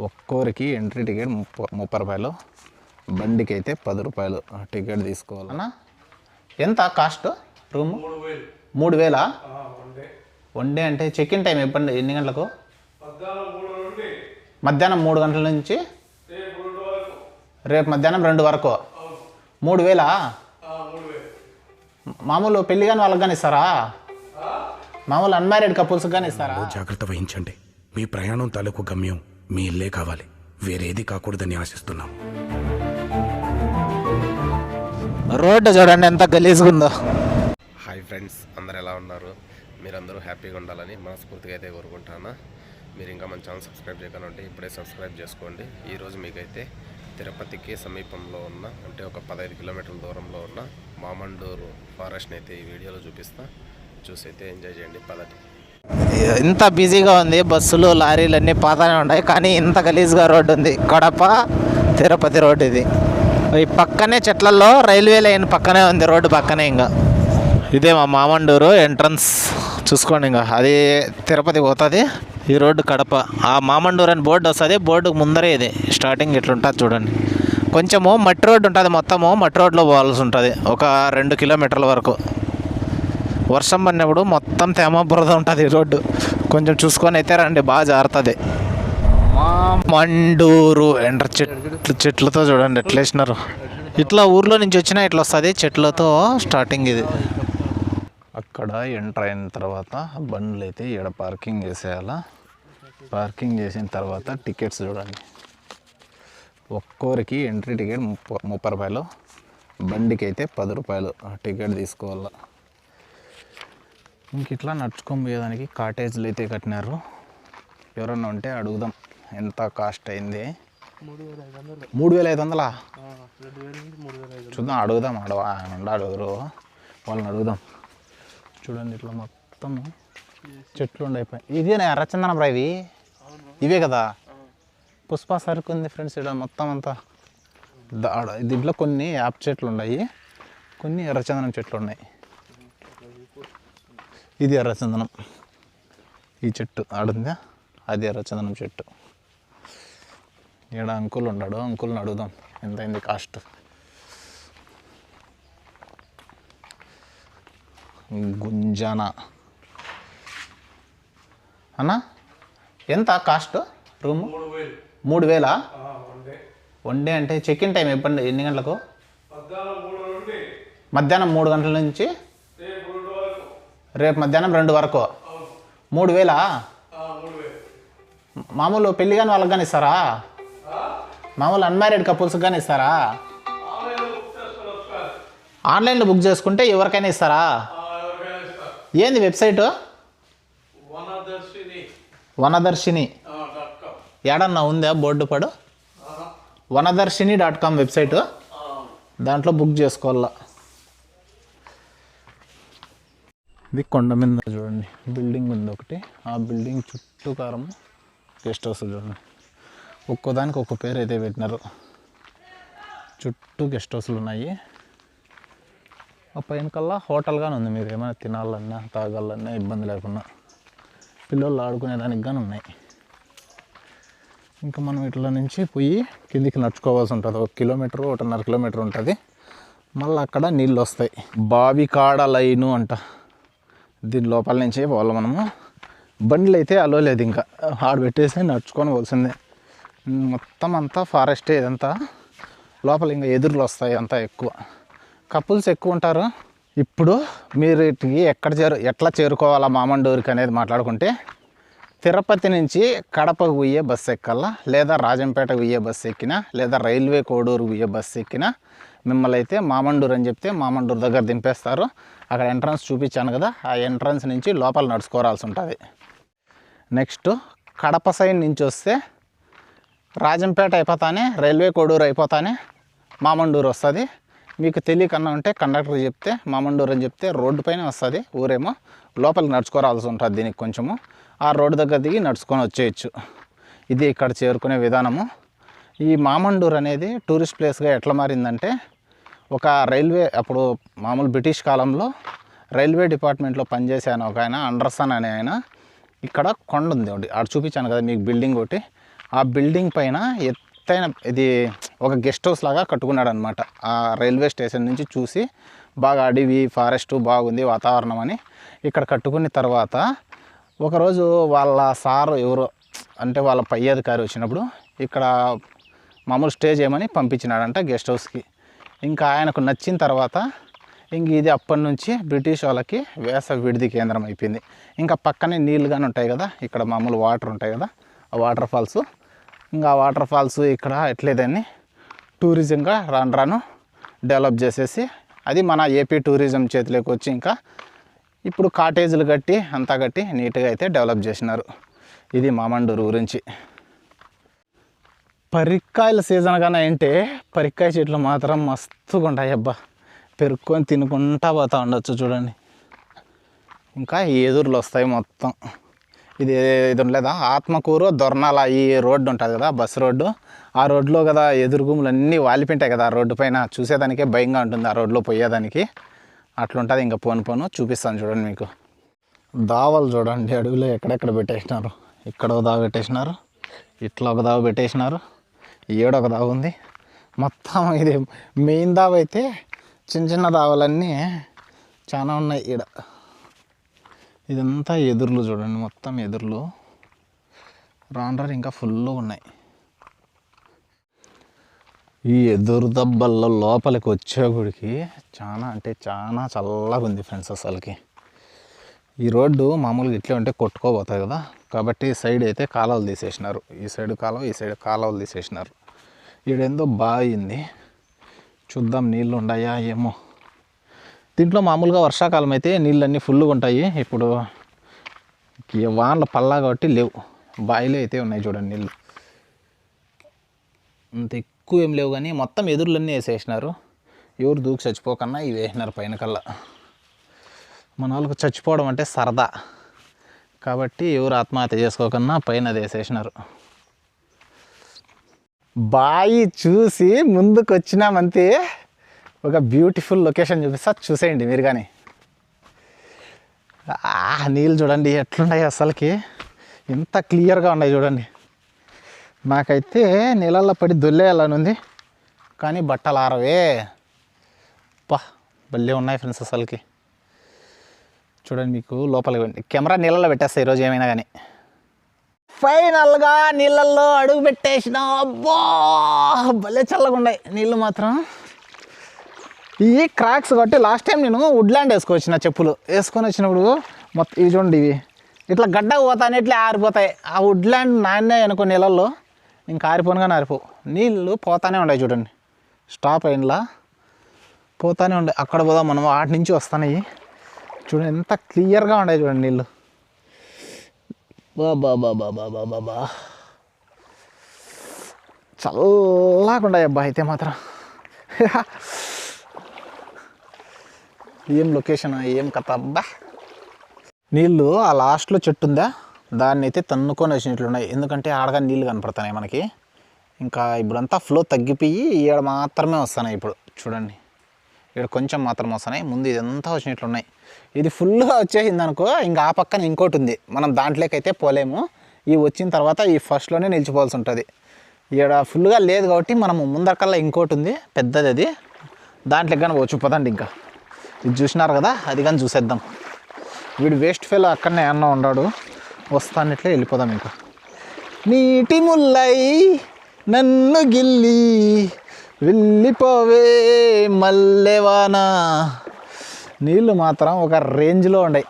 ఒక్కోరికి entry ticket ముప్పై ముప్పై రూపాయలు. బండికి అయితే పది రూపాయలు టికెట్ తీసుకోవాలన్నా. ఎంత కాస్ట్ రూము మూడు వేలా. వన్ డే అంటే చెక్ ఇన్ టైం ఎప్పుడు ఎన్ని గంటలకు? మధ్యాహ్నం మూడు గంటల నుంచి? రేపు మధ్యాహ్నం రెండు వరకు. మూడు వేలా? మామూలు పెళ్ళి కానీ వాళ్ళకి కానీ ఇస్తారా? మామూలు అన్మ్యారీడ్ కపుల్స్ కానీ ఇస్తారా? జాగ్రత్త వహించండి. మీ ప్రయాణం తాలూకు గమ్యం. మీ ఇల్లే కావాలి. వేరేది కాకూడదని ఆశిస్తున్నాం. రోడ్డు చూడండి ఎంత గలీజ్గా ఉందో హాయ్ ఫ్రెండ్స్ అందరు ఎలా ఉన్నారు? మీరందరూ హ్యాపీగా ఉండాలని మనస్ఫూర్తిగా అయితే కోరుకుంటాను. మీరు ఇంకా మన ఛానల్ సబ్స్క్రైబ్ చేయకుండా ఉంటే ఇప్పుడే సబ్స్క్రైబ్ చేసుకోండి. ఈరోజు మీకైతే తిరుపతికి సమీపంలో ఉన్న అంటే ఒక పదహైదు కిలోమీటర్ల దూరంలో ఉన్న మామండూరు ఫారెస్ట్ని అయితే ఈ వీడియోలో చూపిస్తా. చూసి అయితే ఎంజాయ్ చేయండి పదటి ఇంత బిజీగా ఉంది బస్సులు లారీలు అన్నీ పాతనే ఉన్నాయి కానీ ఇంత గలీజ్గా రోడ్డు ఉంది. కడప తిరుపతి రోడ్డు ఇది. ఈ పక్కనే చెట్లలో రైల్వే లైన్ పక్కనే ఉంది రోడ్డు పక్కనే ఇంకా. ఇదే మా మామండూరు ఎంట్రన్స్. చూసుకోండి ఇంకా అది తిరుపతి పోతుంది ఈ రోడ్డు కడప. ఆ మామండూరు అని బోర్డు వస్తుంది బోర్డు ముందరే ఇది. స్టార్టింగ్ ఇట్లుంటుంది చూడండి. కొంచెము మట్టి రోడ్డు ఉంటుంది మొత్తము మట్టి రోడ్లో పోవాల్సి ఉంటుంది ఒక రెండు కిలోమీటర్ల వరకు. వర్షం పడినప్పుడు మొత్తం తేమ బురద ఉంటుంది రోడ్డు. కొంచెం చూసుకొని అయితే రండి బాగా జారుతుంది. మండూరు ఎంటర్ చెట్లు చెట్లతో చూడండి ఎట్లా వేసినారు. ఇట్లా ఊర్లో నుంచి వచ్చినా ఇట్లా వస్తుంది చెట్లతో స్టార్టింగ్ ఇది. అక్కడ ఎంటర్ అయిన తర్వాత బండ్లు అయితే ఈడ పార్కింగ్ చేసేయాలా. పార్కింగ్ చేసిన తర్వాత టికెట్స్ చూడండి. ఒక్కోరికి ఎంట్రీ టికెట్ ముప్పై ముప్పై రూపాయలు. బండికి అయితే పది రూపాయలు టికెట్ తీసుకోవాలా. ఇంక ఇట్లా నడుచుకొని పోయేదానికి కాటేజ్లు అయితే కట్టినారు. ఎవరన్నా ఉంటే అడుగుదాం ఎంత కాస్ట్ అయింది. మూడు వేల ఐదు వందలా? చూద్దాం అడుగుదాం అడవా ఉండ అడుగురు. వాళ్ళని అడుగుదాం. చూడండి ఇట్లా మొత్తం చెట్లు ఉండైపోయి ఇదేనా ఎర్రచందనం రా ఇవి? ఇవే కదా? పుష్ప సరుకు ఉంది ఫ్రెండ్స్ ఇక్కడ మొత్తం అంతా. దీంట్లో కొన్ని యాప్ చెట్లు ఉన్నాయి. కొన్ని ఎర్రచందనం చెట్లు ఉన్నాయి. ఇది ఎర్రచందనం ఈ చెట్టు ఆడుందా? అది ఎర్రచందనం చెట్టు. ఈడ అంకుల్ ఉన్నాడు. అంకుల్ని అడుగుదాం. ఎంత అయింది కాస్ట్? గుంజానా. అన్నా ఎంత కాస్ట్ రూము? మూడు వేలా. One day. అంటే చెక్ ఇన్ టైం ఎప్పుడు ఎన్ని గంటలకు? మధ్యాహ్నం మూడు గంటల నుంచి రేపు మధ్యాహ్నం రెండు వరకు. మూడు వేలా? మామూలు పెళ్ళి కానీ వాళ్ళకి కానీ ఇస్తారా? మామూలు అన్మ్యారీడ్ కపుల్స్ కానీ ఇస్తారా? ఆన్లైన్లో బుక్ చేసుకుంటే ఎవరికైనా ఇస్తారా? ఏంది వెబ్సైటు? వనదర్శిని. ఏడన్నా ఉందా? బోర్డు పడు. Vanadarshini dot com website. దాంట్లో బుక్ చేసుకోవాలా. ఇది కొండ మీద చూడండి. బిల్డింగ్ ఉంది ఒకటి. ఆ బిల్డింగ్ చుట్టూ కారం గెస్ట్ హౌస్ చూడండి. ఒక్కోదానికి ఒక్కో పేరు అయితే పెట్టినారు. చుట్టూ గెస్ట్ హౌస్లు ఉన్నాయి. ఆ పైన కల్లా హోటల్గానే ఉంది. మీరు ఏమైనా తినాలన్నా తాగాలన్నా ఇబ్బంది లేకుండా. పిల్లలు ఆడుకునేదానికి కానీ ఉన్నాయి. ఇంకా మనం ఇట్లా నుంచి పోయి కిందికి నడుచుకోవాల్సి ఉంటుంది. ఒక కిలోమీటర్ ఒకటిన్నర కిలోమీటర్ ఉంటుంది. మళ్ళీ అక్కడ నీళ్ళు వస్తాయి. బావి కాడ లైను అంట. దీని లోపల నుంచి పోవాలి మనము. బండ్లు అయితే అలో లేదు ఇంకా. ఆడబెట్టేసి నడుచుకొని పోల్సిందే మొత్తం అంతా ఫారెస్టే ఇదంతా. లోపల ఇంకా ఎదురులు వస్తాయి అంతా ఎక్కువ. కపుల్స్ ఎక్కువ ఉంటారు. ఇప్పుడు మీరు ఎక్కడ చేరు ఎట్లా చేరుకోవాలా మామండూరికి అనేది మాట్లాడుకుంటే తిరుపతి నుంచి కడపకు పోయే బస్సు ఎక్కాలా లేదా రాజంపేటకు పోయే బస్సు ఎక్కినా? లేదా రైల్వే కోడూరు పోయే బస్సు ఎక్కినా? మిమ్మల్ని అయితే మామండూరు అని చెప్తే మామండూరు దగ్గర దింపేస్తారు. అక్కడ ఎంట్రన్స్ చూపించాను కదా ఆ ఎంట్రన్స్ నుంచి లోపల నడుచుకోవాల్సి ఉంటుంది. నెక్స్ట్ కడప సైడ్ నుంచి వస్తే రాజంపేట అయిపోతానే రైల్వే కోడూరు అయిపోతానే మామండూరు వస్తుంది. మీకు తెలియకన్నా ఉంటే కండక్టర్ చెప్తే మామండూరు అని చెప్తే రోడ్డు పైన వస్తుంది ఊరేమో లోపలికి నడుచుకోవాల్సి ఉంటుంది దీనికి కొంచెము. ఆ రోడ్డు దగ్గర దిగి నడుచుకొని వచ్చేయచ్చు. ఇది ఇక్కడ చేరుకునే విధానము. ఈ మామండూరు అనేది టూరిస్ట్ ప్లేస్గా ఎట్లా మారిందంటే ఒక రైల్వే అప్పుడు మామూలు బ్రిటిష్ కాలంలో రైల్వే డిపార్ట్మెంట్లో పనిచేసాను ఒక ఆయన అండర్సన్ అనే ఆయన ఇక్కడ కొండ ఉంది ఒకటి. ఆడ చూపించాను కదా మీకు బిల్డింగ్ ఒకటి. ఆ బిల్డింగ్ పైన ఎత్తైన ఇది ఒక గెస్ట్ హౌస్ లాగా కట్టుకున్నాడు అనమాట ఆ రైల్వే స్టేషన్ నుంచి చూసి బాగా అడవి ఫారెస్ట్ బాగుంది వాతావరణం అని ఇక్కడ కట్టుకున్న తర్వాత ఒకరోజు వాళ్ళ సారు ఎవరో అంటే వాళ్ళ పై అధికారి వచ్చినప్పుడు ఇక్కడ మామూలు స్టే చేయమని పంపించినాడంట గెస్ట్ హౌస్కి. ఇంకా ఆయనకు నచ్చిన తర్వాత ఇంక ఇది అప్పటి నుంచి బ్రిటిష్ వాళ్ళకి వేసవి విడిది కేంద్రం అయిపోయింది. ఇంకా పక్కనే నీళ్ళు కానీ ఉంటాయి కదా ఇక్కడ మామూలు వాటర్ ఉంటాయి కదా ఆ వాటర్ ఫాల్స్. ఇంకా ఆ వాటర్ ఫాల్స్ ఇక్కడ ఎట్లేదని టూరిజంగా రాను రాను డెవలప్ చేసేసి అది మన ఏపీ టూరిజం చేతిలోకి వచ్చి ఇంకా ఇప్పుడు కాటేజీలు కట్టి అంతా కట్టి నీట్గా అయితే డెవలప్ చేసినారు. ఇది మామండూరు గురించి. పరిక్కాయల సీజన్ కానీ అంటే పరిక్కాయ చెట్లు మాత్రం మస్తుగా ఉంటాయి అబ్బా. పెరుక్కొని తినుకుంటా పోతా ఉండొచ్చు చూడండి. ఇంకా ఎదురులు వస్తాయి మొత్తం. ఇది ఇది ఉండలేదా? ఆత్మకూరు దొర్నాల ఈ రోడ్డు ఉంటుంది కదా బస్ రోడ్డు. ఆ రోడ్లో కదా ఎదురుగుములు అన్నీ వాలిపింటాయి కదా ఆ రోడ్డు పైన. చూసేదానికే భయంగా ఉంటుంది ఆ రోడ్లో పోయేదానికి. అట్లుంటుంది ఇంకా పోను పోను చూపిస్తాను చూడండి మీకు. దావలు చూడండి అడవిలో ఎక్కడెక్కడ పెట్టేసినారు? ఇక్కడ ఒక దావ పెట్టేసినారు? ఇట్లా ఒక దావ పెట్టేసినారు? ఏడ ఒక దావ ఉంది. మొత్తం ఇది మెయిన్ దావ అయితే చిన్న చిన్న దావలన్నీ చాలా ఉన్నాయి ఈడ. ఇదంతా ఎదుర్లు చూడండి మొత్తం ఎదుర్లు. రాను ఇంకా ఫుల్గా ఉన్నాయి. ఈ ఎదురు దబ్బల్లో లోపలికి వచ్చేగుడికి చాలా అంటే చాలా చల్లగా ఉంది ఫ్రెండ్స్ అసలుకి. ఈ రోడ్డు మామూలుగా ఇట్లే ఉంటే కొట్టుకోబోతాయి కదా. కాబట్టి సైడ్ అయితే కాలువలు తీసేసినారు. ఈ సైడ్ కాలువ ఈ సైడ్ కాలువలు తీసేసినారు. ఈడేందో బాగుంది చూద్దాం నీళ్ళు ఉన్నాయా ఏమో. దీంట్లో మామూలుగా వర్షాకాలం అయితే నీళ్ళన్నీ ఫుల్గా ఉంటాయి. ఇప్పుడు వానలు పల్లా కాబట్టి లేవు. బాయిలే అయితే ఉన్నాయి చూడండి నీళ్ళు. అంత ఎక్కువ ఏం లేవు కానీ మొత్తం ఎదురులన్నీ వేసేసినారు. ఎవరు దూకి చచ్చిపోకన్నా ఇవి వేసినారు పైన కల్లా. మన వాళ్ళకు చచ్చిపోవడం అంటే సరదా. కాబట్టి ఎవరు ఆత్మహత్య చేసుకోకుండా పైన వేసేసినారు బాయి చూసి ముందుకు వచ్చినామంతే ఒక బ్యూటిఫుల్ లొకేషన్ చూపిస్తా చూసేయండి మీరు కానీ. ఆ నీళ్ళు చూడండి ఎట్లున్నాయి అసలుకి. ఎంత క్లియర్గా ఉన్నాయి చూడండి. నాకైతే నీళ్ళల్లో పడి దొల్లేయాలని ఉంది కానీ బట్టలు ఆరవే. పా భలే ఉన్నాయి ఫ్రెండ్స్ అసలుకి. చూడండి మీకు లోపల కెమెరా నీళ్ళలో పెట్టేస్తా ఈరోజు ఏమైనా కానీ. ఫైనల్గా నీళ్ళల్లో అడుగు పెట్టేసిన. అబ్బా! భలే చల్లగా నీళ్ళు మాత్రం. ఈ క్రాక్స్ కొట్టి లాస్ట్ టైం నేను వుడ్లాండ్ వేసుకొచ్చిన చెప్పులు. వేసుకొని వచ్చినప్పుడు మొత్తం ఇవి చూడండి ఇవి. ఇట్లా గడ్డకు పోతానే ఇట్లా ఆరిపోతాయి. ఆ వుడ్లాండ్ నాన్నే అనుకో నీళ్ళల్లో. ఇంకా ఆరిపోనుగానే ఆరిపో నీళ్ళు పోతానే ఉన్నాయి చూడండి. స్టాప్ అయినలా. పోతానే ఉండే అక్కడ పోదాం మనం. వాటి నుంచి వస్తున్నాయి చూడండి ఎంత క్లియర్గా ఉన్నాయి చూడండి నీళ్ళు. బాబా బాబా బాబా బాబా చల్లగా ఉన్నాయి అబ్బా అయితే మాత్రం. ఏం లొకేషన్ ఏం కథ అబ్బా. నీళ్ళు ఆ లాస్ట్లో చెట్టు ఉందా? దాన్ని అయితే తన్నుకొని వచ్చినట్లున్నాయి ఎందుకంటే ఆడగా నీళ్ళు కనపడుతున్నాయి మనకి. ఇంకా ఇప్పుడంతా ఫ్లో తగ్గిపోయి ఈడ మాత్రమే వస్తున్నాయి ఇప్పుడు. చూడండి. ఇక్కడ కొంచెం మాత్రం వస్తున్నాయి ముందు ఇదంతా వచ్చినట్లున్నాయి. ఇది ఫుల్గా వచ్చేసింది అనుకో ఇంకా ఆ పక్కన ఇంకోటి ఉంది మనం దాంట్లోకైతే పోలేము. ఈ వచ్చిన తర్వాత ఈ ఫస్ట్లోనే నిలిచిపోవాల్సి ఉంటుంది. ఇక్కడ ఫుల్గా లేదు కాబట్టి మనము ముందరకల్లా ఇంకోటి ఉంది పెద్దది అది. దాంట్లోకి కానీ వచ్చి పదండి ఇంకా. ఇది చూసినారు కదా? అది కానీ చూసేద్దాం. వీడు వేస్ట్ ఫెలో అక్కడనే అన్న ఉన్నాడు. వస్తానట్లే వెళ్ళిపోదాం ఇంకా. నీటి ముల్లై నన్ను గిల్లి వెళ్ళిపోవే మల్లెవాన. నీళ్ళు మాత్రం ఒక రేంజ్లో ఉన్నాయి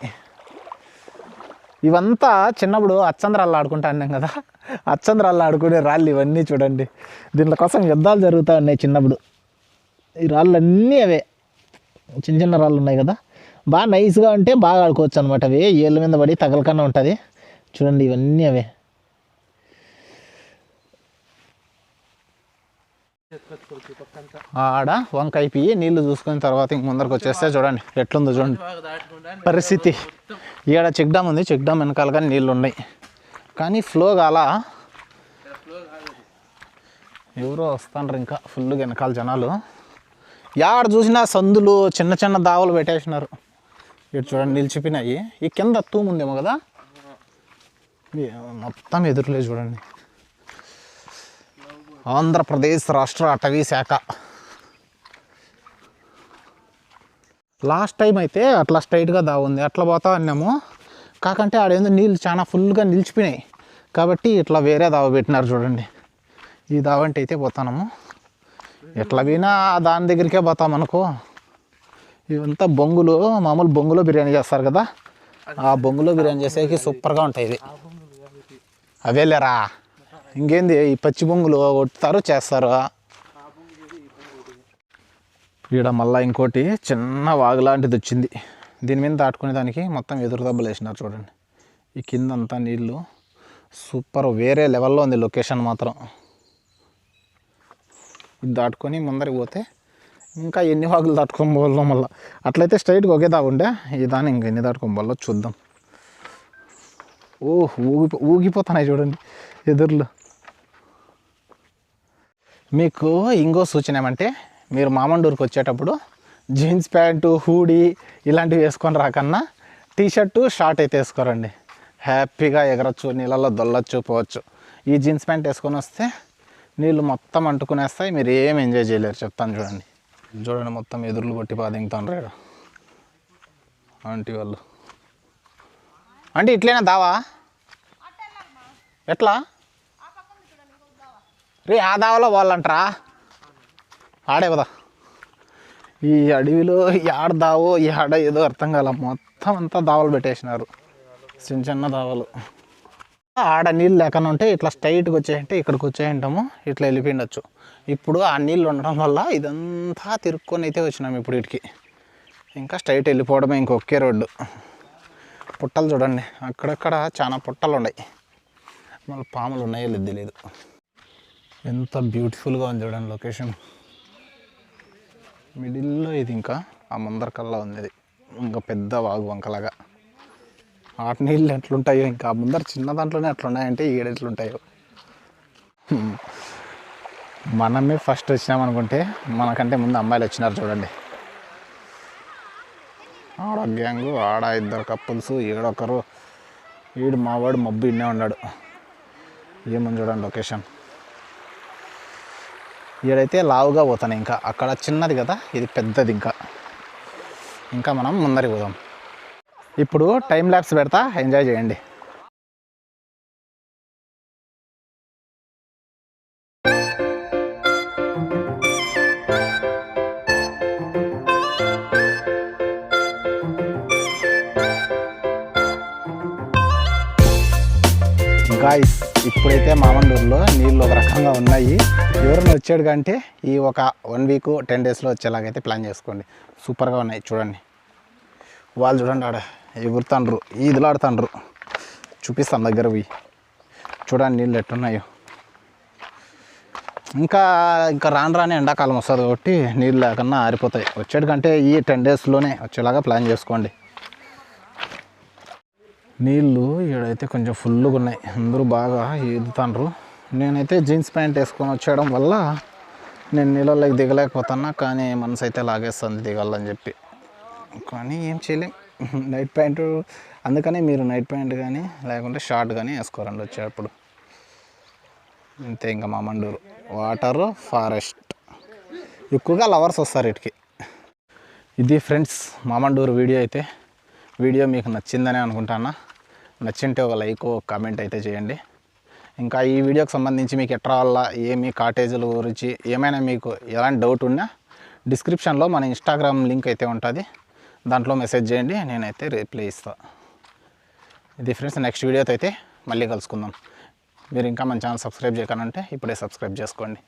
ఇవంతా చిన్నప్పుడు అచ్చంద్రాలు ఆడుకుంటా అన్నాం కదా. అచ్చంద్రాలు ఆడుకునే రాళ్ళు ఇవన్నీ చూడండి. దీనిలో కోసం యుద్ధాలు జరుగుతూ ఉన్నాయి చిన్నప్పుడు. ఈ రాళ్ళు అన్నీ అవే. చిన్న చిన్న రాళ్ళు ఉన్నాయి కదా. బాగా నైస్గా ఉంటే బాగా ఆడుకోవచ్చు అనమాట అవి. ఏళ్ళ మీద పడి తగలకన్నా ఉంటుంది. చూడండి ఇవన్నీ అవే. ఆడ వంకాయ పియ్యి నీళ్ళు చూసుకున్న తర్వాత ఇంక ముందరకు వచ్చేస్తే చూడండి ఎట్లుందో చూడండి. పరిస్థితి. ఈడ చెక్ డ్యామ్ ఉంది చెక్ డ్యామ్ కానీ నీళ్ళు ఉన్నాయి. కానీ ఫ్లో కాల. ఎవరో వస్తాండ్రు ఇంకా ఫుల్ వెనకాల జనాలు. యాడ చూసినా సందులు చిన్న చిన్న దావలు పెట్టేసినారు. ఇటు చూడండి నిలిచిపోయినాయి ఈ కింద తూముందేమో కదా? మొత్తం ఎదురులే చూడండి. ఆంధ్రప్రదేశ్ రాష్ట్ర అటవీ శాఖ. లాస్ట్ టైం అయితే అట్లా స్ట్రైట్గా దాగుంది. అట్లా పోతా అన్నాము. కాకంటే ఆడేందో నీళ్ళు చాలా ఫుల్గా నిలిచిపోయినాయి. కాబట్టి ఇట్లా వేరే దావ పెట్టినారు చూడండి. ఈ దావంటి అయితే పోతాము ఎట్లా పోయినా దాని దగ్గరికే పోతాం అనుకో. ఇవంతా బొంగులు మామూలు బొంగులో బిర్యానీ చేస్తారు కదా. ఆ బొంగులో బిర్యానీ చేసేకి సూపర్గా ఉంటాయి ఇవి. అవేలేరా? ఇంకేంది ఈ పచ్చి బొంగులు కొట్టుతారు చేస్తారు. ఈడ మళ్ళీ ఇంకోటి చిన్న వాగు లాంటిది వచ్చింది. దీని మీద దాటుకునే దానికి మొత్తం ఎదురు దెబ్బలు వేసినారు చూడండి. ఈ కింద అంతా నీళ్ళు సూపర్ వేరే లెవెల్లో ఉంది లొకేషన్ మాత్రం. ఇది దాటుకొని ముందరికి పోతే ఇంకా ఎన్ని వాగులు దాటుకొని పోవాలో మళ్ళీ. అట్లయితే స్ట్రైట్గా ఒకే దాగుండే ఈ దాన్ని ఇంకా ఎన్ని దాటుకొని పోవాలో చూద్దాం. ఓ ఊగిపో ఊగిపోతున్నాయి చూడండి ఎదుర్లు. మీకు ఇంకో సూచన ఏమంటే మీరు మామండూరుకి వచ్చేటప్పుడు జీన్స్ ప్యాంటు హూడీ ఇలాంటివి వేసుకొని రాకన్నా టీ షర్టు షార్ట్ అయితే వేసుకోరండి. హ్యాపీగా ఎగరొచ్చు నీళ్ళల్లో దొల్లొచ్చు పోవచ్చు. ఈ జీన్స్ ప్యాంట్ వేసుకొని వస్తే నీళ్ళు మొత్తం అంటుకునేస్తాయి మీరు ఏం ఎంజాయ్ చేయలేరు. చెప్తాను చూడండి. చూడండి మొత్తం ఎదురులు కొట్టి పాదింగుతాను రేడు ఆంటీ వాళ్ళు. అంటే ఇట్లైనా దావా? ఎట్లా? రే ఆ దావలో వాళ్ళంటరా. ఆడే కదా ఈ అడవిలో ఆడ దావో ఈ ఆడ ఏదో అర్థం కాల. మొత్తం అంతా దావలు పెట్టేసినారు. చిన్న చిన్న దావలు. ఆడ నీళ్ళు లేకుండా ఉంటే ఇట్లా స్ట్రైట్గా వచ్చేయంటే ఇక్కడికి వచ్చేయంటాము. ఇట్లా వెళ్ళిపోయిండొచ్చు. ఇప్పుడు ఆ నీళ్ళు ఉండడం వల్ల ఇదంతా తిరుక్కొని అయితే వచ్చినాము ఇప్పుడు వీటికి ఇంకా స్ట్రైట్ వెళ్ళిపోవడమే ఇంకొకే రోడ్డు. పుట్టలు చూడండి. అక్కడక్కడ చాలా పుట్టలు ఉన్నాయి. మళ్ళీ పాములు ఉన్నాయో లేదు తెలియదు ఎంత బ్యూటిఫుల్గా ఉంది చూడండి లొకేషన్ మిడిల్లో ఇది ఇంకా ఆ ముందర కల్లా ఉంది ఇది ఇంకా పెద్ద వాగు వంకలాగా. ఆట నీళ్ళు ఎట్లుంటాయో ఇంకా ఆ ముందర చిన్న దాంట్లోనే ఎట్లున్నాయంటే ఈడ ఎట్లుంటాయో. మనమే ఫస్ట్ వచ్చినామనుకుంటే మనకంటే ముందు అమ్మాయిలు వచ్చినారు చూడండి. ఆడ గ్యాంగు ఆడ ఇద్దరు కప్పుల్స్ ఈడొకరు ఈడు మావాడు మబ్బు ఇన్నే ఉన్నాడు. ఏముంది చూడండి లొకేషన్ ఈడైతే లావుగా పోతాను ఇంకా. అక్కడ చిన్నది కదా ఇది పెద్దది ఇంకా. ఇంకా మనం ముందరికి పోదాం. ఇప్పుడు టైం ల్యాబ్స్ పెడతా ఎంజాయ్ చేయండి. ఇప్పుడైతే మామండూరులో నీళ్ళు ఒక రకంగా ఉన్నాయి. ఎవరైనా వచ్చాడు కంటే ఈ ఒక వన్ వీక్ టెన్ డేస్లో వచ్చేలాగైతే ప్లాన్ చేసుకోండి. సూపర్గా ఉన్నాయి చూడండి. వాళ్ళు చూడండి ఆడ ఎగురుతాండ్రు ఈదులాడుతాండ్రు. చూపిస్తాను దగ్గర పోయి. చూడండి నీళ్ళు ఎట్టున్నాయో. ఇంకా ఇంకా రాను రాని ఎండాకాలం వస్తుంది కాబట్టి నీళ్ళు లేకన్నా ఆరిపోతాయి. వచ్చేటికంటే ఈ టెన్ డేస్లోనే వచ్చేలాగా ప్లాన్ చేసుకోండి. నీళ్ళు ఈడైతే కొంచెం ఫుల్గా ఉన్నాయి. అందరూ బాగా ఈదుతాండ్రు. నేనైతే జీన్స్ ప్యాంట్ వేసుకొని వచ్చేయడం వల్ల నేను నీళ్ళలోకి దిగలేకపోతున్నా కానీ మనసు అయితే లాగేస్తుంది దిగాలని చెప్పి. కానీ ఏం చేయలేం. నైట్ ప్యాంటు అందుకనే మీరు నైట్ ప్యాంట్ కానీ లేకుంటే షార్ట్ కానీ వేసుకోరండి వచ్చేటప్పుడు. అంతే ఇంకా మా మండూరు. Water forest. ఎక్కువగా లవర్స్ వస్తారు ఇటుకి. ఇది ఫ్రెండ్స్ మామండూరు వీడియో అయితే. వీడియో మీకు నచ్చిందని అనుకుంటానా? నచ్చింటే ఒక లైక్ ఒక కామెంట్ అయితే చేయండి. ఇంకా ఈ వీడియోకి సంబంధించి మీకు ఎట్లా వల్ల ఏమి కాటేజీల గురించి ఏమైనా మీకు ఎలాంటి డౌట్ ఉన్నా డిస్క్రిప్షన్లో మన ఇన్స్టాగ్రామ్ లింక్ అయితే ఉంటుంది. దాంట్లో మెసేజ్ చేయండి నేనైతే రిప్లై ఇస్తాను ఇది ఫ్రెండ్స్ నెక్స్ట్ వీడియోతో అయితే మళ్ళీ కలుసుకుందాం. మీరు ఇంకా మన ఛానల్ సబ్స్క్రైబ్ చేయకనంటే ఇప్పుడే సబ్స్క్రైబ్ చేసుకోండి.